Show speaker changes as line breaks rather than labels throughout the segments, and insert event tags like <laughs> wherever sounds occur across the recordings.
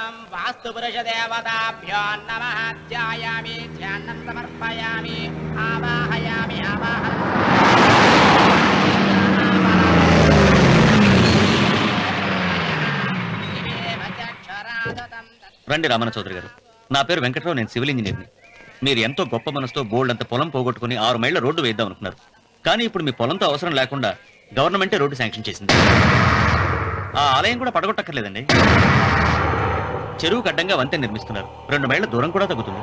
ఓం వాస్తు నమ ధ్యాయామి ధ్యానం సమర్పయామి ఆవాహయామి ఆవాహన
రండి రామన చౌదరి గారు. నా పేరు వెంకట్రావు నేను సివిల్ ఇంజనీర్ని. మీరు ఎంతో గొప్ప మనసుతో బోల్డ్ అంత పొలం పోగొట్టుకుని ఆరు మైళ్ళ రోడ్డు వేద్దాం అనుకున్నారు. కానీ ఇప్పుడు మీ పొలంతో అవసరం లేకుండా గవర్నమెంటే రోడ్డు శాంక్షన్ చేసింది. ఆ ఆలయం కూడా పడగొట్టక్కర్లేదండి. చెరువు అడ్డంగా వంతెన నిర్మిస్తున్నారు. రెండు మైళ్ళ దూరం కూడా తగ్గుతుంది.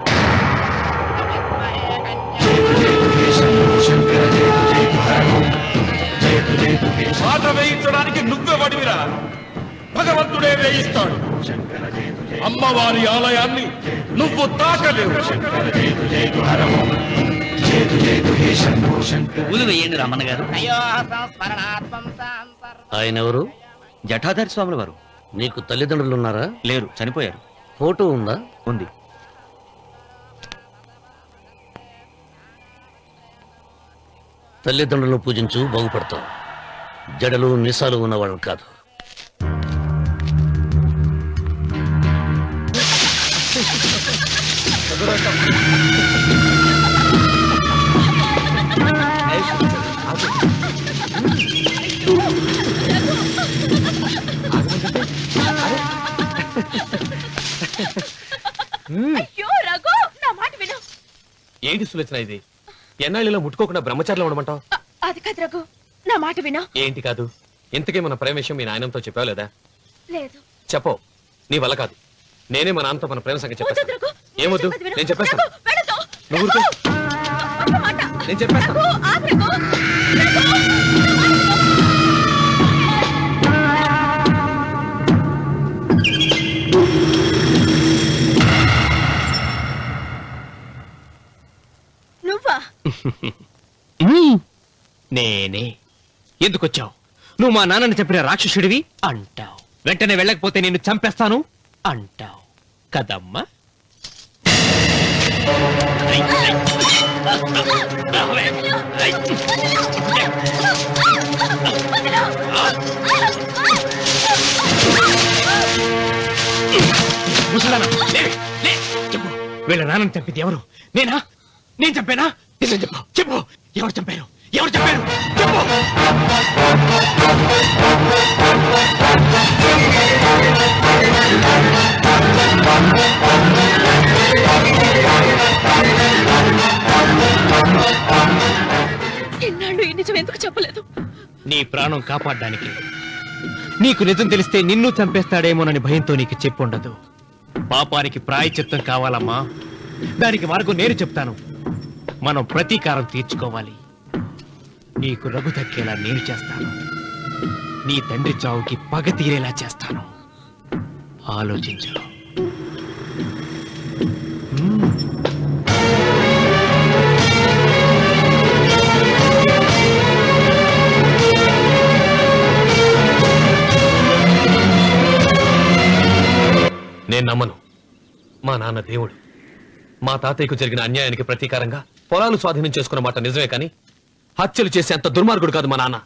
పాట వేయించడానికి నువ్వే వడివిరా భగవంతుడే వేయిస్తాడు. అమ్మవారి ఆలయాన్ని నువ్వు తాకలేవు.
పూలు వేయండి గారు
ఆయన ఎవరు?
జఠాధారి స్వాముల వారు.
నీకు తల్లిదండ్రులు ఉన్నారా
లేరు చనిపోయారు.
ఫోటో ఉందా?
ఉంది.
తల్లిదండ్రులను పూజించు బాగుపడతావు. జడలు నిసాలు ఉన్నవాళ్ళు కాదు.
అయ్యో రఘు నా మాట విను.
ఏంటి సులోచన ఇది? ఎన్నాళ్ళలో ముట్టుకోకుండా బ్రహ్మచారిలో ఉండమంటావు?
అది కాదు రఘు నా మాట విను.
ఏంటి కాదు? ఇంతకీ మన ప్రేమ విషయం మీ నాయనంతో చెప్పావు లేదా?
లేదు.
చెప్పవు నీ వల్ల కాదు. నేనే మా నాన్నతో మన ప్రేమ సంగతి
రఘు
ఏమొద్దు. నేను చెప్పేస్తాను. నువ్వు. నేను చెప్పేస్తాను
నేనే. ఎందుకొచ్చావు? నువ్వు మా నాన్నని చెప్పిన రాక్షసుడివి? అంటావు. వెంటనే వెళ్ళకపోతే నిన్ను చంపేస్తాను? అంటావు. కదమ్మా. ముసలానా, లే, లే, చెప్పు. వీళ్ళ నాన్నని చంపింది ఎవరు? నేనా? నేను చంపానా? నిజం చెప్పు చెప్పు. ఎవరు చంపారు? ఎవరు చంపారు చెప్పు.
ఇన్నాళ్ళు ఈ నిజం ఎందుకు చెప్పలేదు?
నీ ప్రాణం కాపాడడానికి. నీకు నిజం తెలిస్తే నిన్ను చంపేస్తాడేమోనని భయంతో నీకు చెప్పుండదు పాపానికి ప్రాయచిత్తం కావాలమ్మా. దానికి మార్గం నేను చెప్తాను. మనం ప్రతీకారం తీర్చుకోవాలి. నీకు రఘు దక్కేలా నేను చేస్తాను. నీ తండ్రి చావుకి పగ తీరేలా చేస్తాను. ఆలోచించు.
నేను నమ్మను. మా నాన్న దేవుడు. మా తాతయ్యకు జరిగిన అన్యాయానికి ప్రతీకారంగా పొలాలు స్వాధీనం చేసుకున్న మాట నిజమే కానీ హత్యలు చేసే అంత దుర్మార్గుడు కాదు మా నాన్న.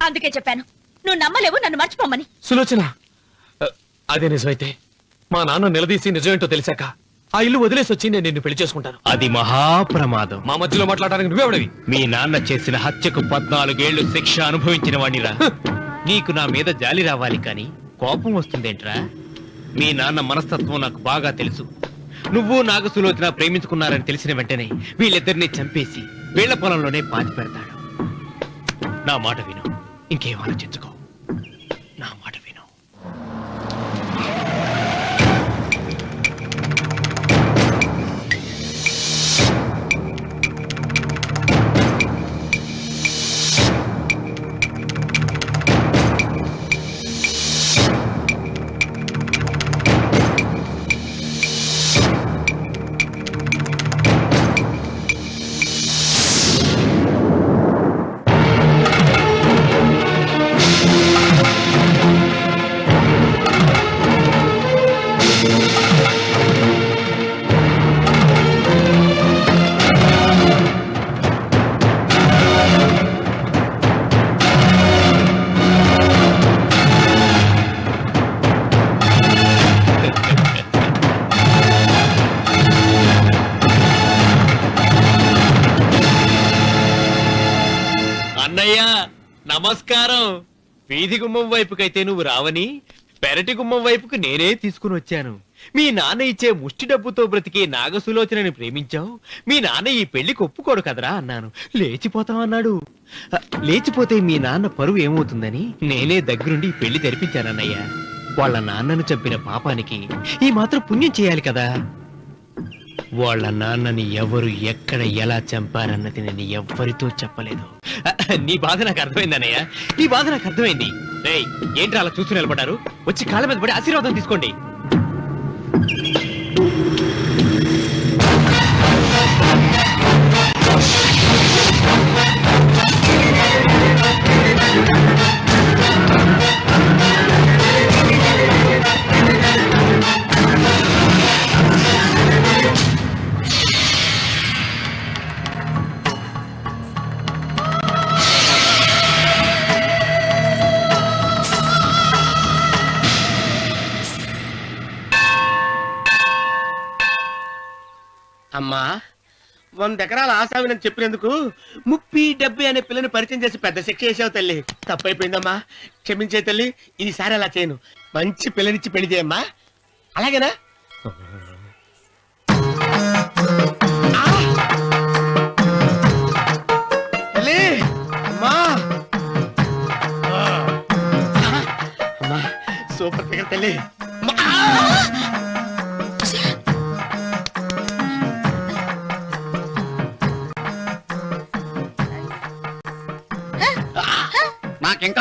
అందుకే చెప్పాను. నువ్వు నమ్మలేవు నన్ను మర్చిపోమని
సులోచన అ, అదే నిజమైతే మా నాన్న నిలదీసి నిజమేంటో తెలిసాక ఆ ఇల్లు వదిలేసి వచ్చి నేను నిన్ను పెళ్ళి చేసుకుంటాను.
అది మహాప్రమాదం.
మా మధ్యలో మాట్లాడడానికి నువ్వెవడవి?
మీ నాన్న చేసిన హత్యకు పద్నాలుగేళ్ళు శిక్ష అనుభవించిన వాణిరా నీకు నా మీద జాలి రావాలి కాని కోపం వస్తుందేంట్రా? మీ నాన్న మనస్తత్వం నాకు బాగా తెలుసు. నువ్వు నాగసులోచన ప్రేమించుకున్నారని తెలిసిన వెంటనే వీళ్ళిద్దరిని చంపేసి వీళ్ళ పొలంలోనే పాతి పెడతాడు. నా మాట విను. ఇంకేం ఆలోచించుకో. నమస్కారం. వీధి గుమ్మం వైపుకైతే నువ్వు రావని పెరటి గుమ్మం వైపుకు నేనే తీసుకుని వచ్చాను. మీ నాన్న ఇచ్చే ముష్టి డబ్బుతో బ్రతికే నాగసులోచనని ప్రేమించావు. మీ నాన్న ఈ పెళ్ళికి ఒప్పుకోడు కదరా అన్నాను. లేచిపోతాం అన్నాడు. అ, లేచిపోతే మీ నాన్న పరువు ఏమవుతుందని నేనే దగ్గరుండి ఈ పెళ్ళి తెరిపించానన్నయ్యా వాళ్ళ నాన్నను చంపిన పాపానికి ఈ మాత్రం పుణ్యం చేయాలి కదా. వాళ్ళ నాన్నని ఎవరు ఎక్కడ ఎలా చంపారన్నది నేను ఎవ్వరితో చెప్పలేదు. నీ బాధ నాకు అర్థమైంది అన్నయ్య. నీ బాధ నాకు అర్థమైంది. రేయ్ ఏంటి అలా చూస్తూ నిలబడ్డారు? వచ్చి కాళ్ళ మీద పడి ఆశీర్వాదం తీసుకోండి.
అమ్మా వంద ఎకరాల ఆశావినని చెప్పినందుకు ముప్పి డెబ్బై అనే పిల్లని పరిచయం చేసి పెద్ద శిక్ష చేసావు తల్లి. తప్పైపోయిందమ్మా. క్షమించే తల్లి ఈసారి అలా చేయను. మంచి పిల్లనిచ్చి పెళ్ళి చేయమ్మా. అలాగేనా? తల్లి అమ్మా. అమ్మా సూపర్ ఫిగర్ తల్లి.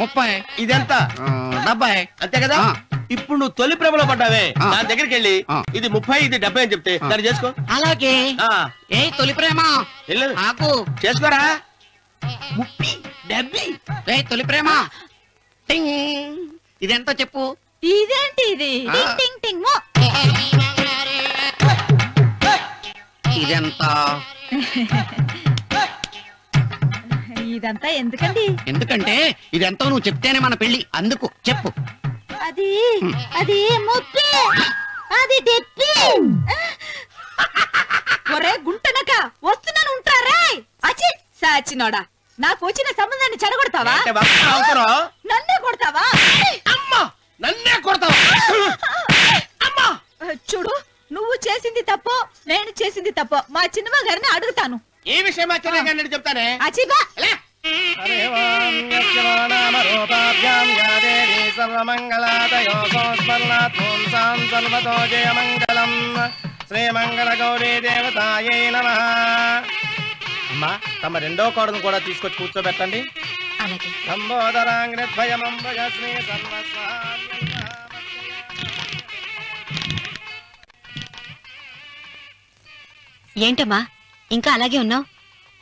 ముప్పై
ఇదెంత?
డెబ్బై
అంతే కదా. ఇప్పుడు నువ్వు తొలి ప్రేమలో పడ్డావే. దాని దగ్గరికి వెళ్ళి. ఇది ముప్పై ఇది డెబ్బై అని చెప్తే దాన్ని చేసుకో.
అలాగే. ఏ తొలి ప్రేమ? ఆకు
చేసుకోరా? ముప్పి డెబ్బై.
ఏ తొలి ప్రేమ? టింగ్. ఇదెంత చెప్పు?
ఇదేంటి ఇది. టింగ్ టింగ్.
ఇదెంత? <laughs>
ఇదంతా ఎందుకండి?
ఎందుకంటే ఇదెంతో నువ్వు చెప్తేనే మన పెళ్ళి అందుకు చెప్పు.
అది అది ముప్పి. అది డెప్పి ఒరే గుంటనక వస్తున్నాను ఉంటారా? అచి సాచినోడా నాకు వచ్చిన సంబంధాన్ని చెడగొడతావా?
అంటే భక్తి అవసరం?
నన్నే కొడతావా?
అమ్మా నన్నే కొడతావు? అమ్మా!
చూడు నువ్వు చేసింది తప్పు నేను చేసింది తప్పు మా చిన్నమ్మ గారిని అడుగుతాను.
ఈ విషయం ఆశ్చర్య గారిని చెప్తానే?
అచిబా!
లే. హరే ఓం యస్యో నామ రూపాభ్యాం యా దేవీ సర్వమంగళాదయో సంస్మరణాత్ పుంసాం సర్వతో జయమంగళం శ్రీమంగళ గౌరీ దేవతాయై నమః అమ్మా తమ రెండో కోడను కూడా తీసుకొచ్చి కూర్చోబెట్టండి. సర్వస్వామ్యం
ఏంటమ్మా ఇంకా అలాగే ఉన్నావు?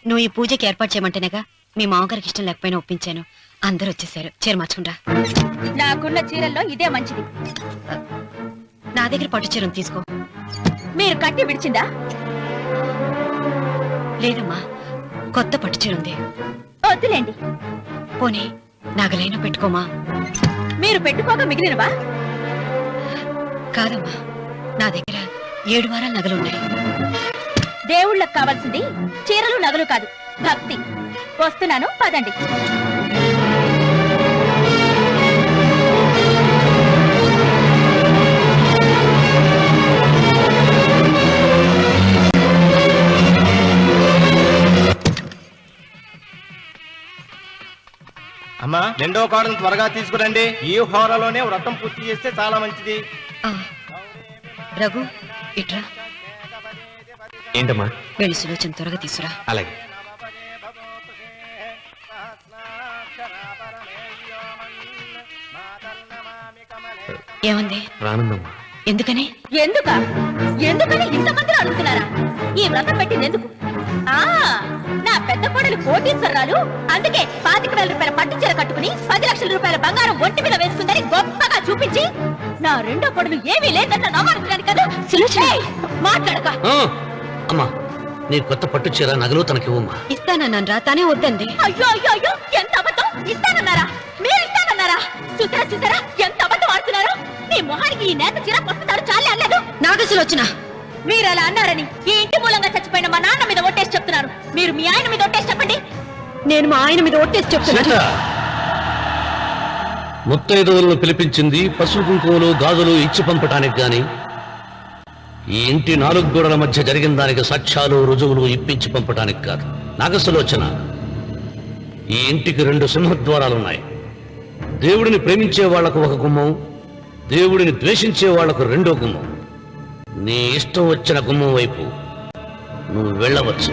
నువ్వు ఈ పూజకి ఏర్పాటు చేయమంటేనేగా మీ మామగారికి ఇష్టం లేకపోయినా ఒప్పించాను. అందరూ వచ్చేసారు. చీర మార్చుకుంటా.
నాకున్న చీరల్లో ఇదే మంచిది.
నా దగ్గర పట్టు చీరను తీసుకో.
మీరు కట్టి విడిచిందా?
లేదమ్మా కొత్త పట్టు చీర ఉంది.
వద్దులేండి.
పోనీ నాగలైనా పెట్టుకోమా?
మీరు పెట్టుకోక మిగిలినవా?
కాదమ్మా నా దగ్గర ఏడు వారాల నగలున్నాయి
దేవుళ్ళకి కావాల్సింది చీరలు నగలు కాదు. భక్తి. వస్తున్నాను పదండి.
అమ్మా రెండో కోడను త్వరగా తీసుకురండి. ఈ హోరలోనే వ్రతం పూర్తి చేస్తే చాలా మంచిది.
రఘు ఇట్రా.
ఏంటమ్మా?
వెళ్ళి సులోచన త్వరగా తీసురా.
అలాగే.
ఏమంది?
రానుందమ్మా.
ఎందుకని?
ఎందుక? ఎందుకని ఇంతమందిలో అడుగుతున్నారా? ఈ వ్రతం పెట్టింది ఎందుకు? ఆ నా పెద్ద కోడలు కోటీశ్వరరాలు అందుకే పాతిక వేల రూపాయల పట్టు చీర కట్టుకుని పది లక్షల రూపాయల బంగారం ఒంటి మీద వేసుకుందని గొప్పగా చూపించి నా రెండో కోడలు ఏమీ లేదన్న నమ్మకానికి కదా? సులోచన. మాట్లాడక.
అమ్మా నీ కొత్త పట్టు చీర నగలు తనకివ్వమ్మా
ఇస్తానన్నాను రా తానే వద్దంది.
అయ్యో అయ్యో అయ్యో ఎంత అబద్ధం? ఇస్తానన్నారా? మీరు ఇస్తానన్నారా? చూసారా చూసారా ఎంత అబద్ధం ఆడుతున్నారు? మీ మొహానికి ఈ నేత చీర వస్తున్నాడు చాలే అనలేదు.
నాగ సులోచన
మీరు అలా అన్నారని ఈ ఇంటి మూలంగా చచ్చిపోయిన మా నాన్న మీద ఒట్టేసి చెప్తున్నారు. మీరు మీ ఆయన మీద ఒట్టేసి చెప్పండి.
నేను మా ఆయన మీద ఒట్టేసి చెప్తున్నాను
ముత్తైదువులను పిలిపించింది పసుపు కుంకుమలు గాజులు ఇచ్చి పంపటానికి గాని ఈ ఇంటి నాలుగు గోడల మధ్య జరిగిన దానికి సాక్ష్యాలు రుజువులు ఇప్పించి పంపటానికి కాదు. నాగసులోచన. ఈ ఇంటికి రెండు సింహద్వారాలున్నాయి దేవుడిని ప్రేమించే వాళ్ళకు ఒక గుమ్మం దేవుడిని ద్వేషించే వాళ్ళకు రెండో గుమ్మం. నీ ఇష్టం వచ్చిన గుమ్మం వైపు నువ్వు వెళ్ళవచ్చు.